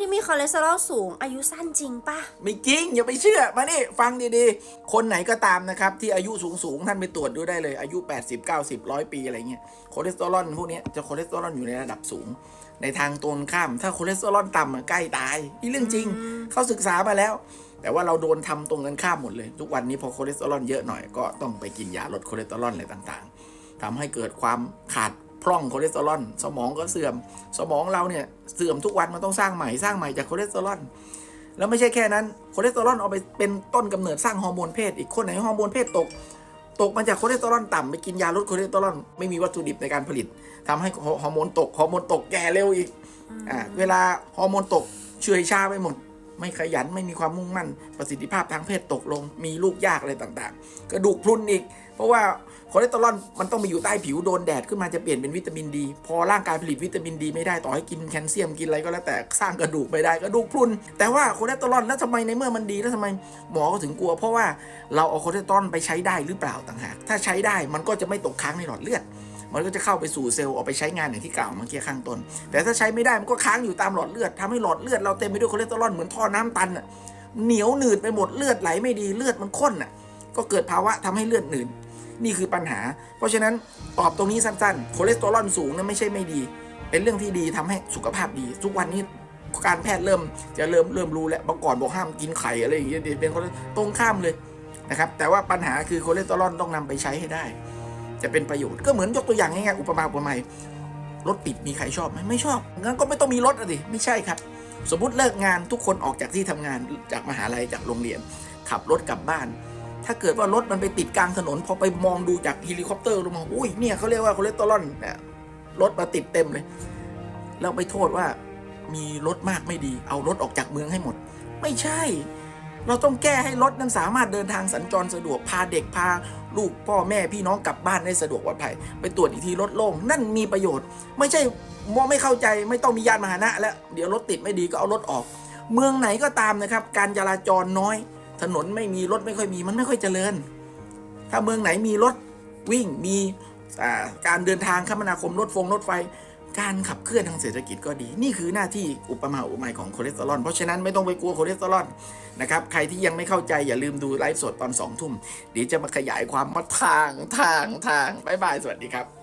ที่มีคอเลสเตอรอลสูงอายุสั้นจริงปะไม่จริง อย่าไปเชื่อ มานี่ฟังดีๆ คนไหนก็ตามนะครับ ที่อายุสูงๆ ท่านไปตรวจดูได้เลยอายุ 80 90 100 ปีอะไรเงี้ยคอเลสเตอรอลพวกเนี้ยจะคอเลสเตอรอลอยู่ในระดับสูง ในทางตรงข้าม ถ้าคอเลสเตอรอลต่ำอะใกล้ตายนี่เรื่องจริงเขาศึกษามาแล้ว แต่ว่าเราโดนทำตรงกันข้ามหมดเลย ทุกวันนี้พอคอเลสเตอรอลเยอะหน่อยก็ต้องไปกินยาลดคอเลสเตอรอลอะไรต่างๆทำให้เกิดความขาด พร่องคอเลสเตอรอลสมองก็เสื่อม สมองเราเนี่ยเสื่อมทุกวันมันต้องสร้างใหม่สร้างใหม่จากคอเลสเตอรอลแล้วไม่ใช่แค่นั้นคอเลสเตอรอลเอาไปเป็นต้นกำเนิดสร้างฮอร์โมนเพศอีกคนไหนฮอร์โมนเพศตก ตกมาจากคอเลสเตอรอลต่ำไปกินยาลดคอเลสเตอรอลไม่มีวัตถุดิบในการผลิตทำให้ฮอร์โมนตกฮอร์โมนตกแก่เร็วอีกอ่าเวลาฮอร์โมนตกเฉื่อยชาไปหมด ไม่ขยันไม่มีความมุ่งมั่น ประสิทธิภาพทางเพศตกลง มีลูกยากอะไรต่างๆ กระดูกพรุนอีก เพราะว่าคอเลสเตอรอลมันต้องไปอยู่ใต้ผิวโดนแดดขึ้นมาจะเปลี่ยนเป็นวิตามินดี พอร่างกายผลิตวิตามินดีไม่ได้ต่อให้กินแคลเซียมกินอะไรก็แล้วแต่สร้างกระดูกไม่ได้กระดูกพรุน แต่ว่าคอเลสเตอรอลแล้วทำไมในเมื่อมันดีแล้วทำไมหมอก็ถึงกลัว เพราะว่าเราเอาคอเลสเตอรอลไปใช้ได้หรือเปล่าต่างหากถ้าใช้ได้มันก็จะไม่ตกค้างในหลอดเลือด มันก็จะเข้าไปสู่เซลล์เอาไปใช้งานอย่างที่กล่าวเมื่อกี้ข้างต้น แต่ถ้าใช้ไม่ได้มันก็ค้างอยู่ตามหลอดเลือดทำให้หลอดเลือดเราเต็มไปด้วยคอเลสเตอรอลเหมือนท่อน้ำตันอะเหนียวหนืดไปหมดเลือดไหลไม่ดีเลือดมันข้นอะก็เกิดภาวะทำให้เลือดหนืดนี่คือปัญหา เพราะฉะนั้นตอบตรงนี้สั้นๆคอเลสเตอรอลสูงนั้นไม่ใช่ไม่ดี เป็นเรื่องที่ดีทำให้สุขภาพดี ทุกวันนี้การแพทย์เริ่มจะเริ่มเริ่มรู้แล้วเมื่อก่อนบอกห้ามกินไข่อะไรอย่างเงี้ยเป็นคนตรงข้ามเลยนะครับแต่ว่าปัญหาคือคอเลสเตอรอลต้องนำไปใช้ให้ได้ จะเป็นประโยชน์ก็เหมือนยกตัวอย่างง่ายๆอุปมาอุปไมยรถติดมีใครชอบไหมไม่ชอบงั้นก็ไม่ต้องมีรถอะดิไม่ใช่ครับ สมมติเลิกงานทุกคนออกจากที่ทำงานจากมหาลัยจากโรงเรียน ขับรถกลับบ้าน ถ้าเกิดว่ารถมันไปติดกลางถนน พอไปมองดูจากเฮลิคอปเตอร์ลงมาอุ้ยเนี่ยเขาเรียกว่าคอเลสเตอรอลเนี่ยรถมาติดเต็มเลยแล้วไปโทษว่ามีรถมากไม่ดี เอารถออกจากเมืองให้หมด ไม่ใช่ เราต้องแก้ให้รถนั้นสามารถเดินทางสัญจรสะดวกพาเด็กพาลูกพ่อแม่พี่น้องกลับบ้านได้สะดวกปลอดภัย ไปตรวจอีกทีรถโล่งนั่นมีประโยชน์ ไม่ใช่มอไม่เข้าใจไม่ต้องมียานพาหนะแล้วเดี๋ยวรถติดไม่ดีก็เอารถออก เมืองไหนก็ตามนะครับ การจราจรน้อย ถนนไม่มีรถไม่ค่อยมีมันไม่ค่อยเจริญ ถ้าเมืองไหนมีรถวิ่งมีการเดินทางคมนาคมรถฟงรถไฟ การขับเคลื่อนทางเศรษฐกิจก็ดี นี่คือหน้าที่อุปมาอุปไมยของคอเลสเตอรอลเพราะฉะนั้นไม่ต้องไปกลัวคอเลสเตอรอลนะครับ ใครที่ยังไม่เข้าใจอย่าลืมดูไลฟ์สดตอนสองทุ่มเดี๋ยวจะมาขยายความมาทางทางทางบายบายสวัสดีครับ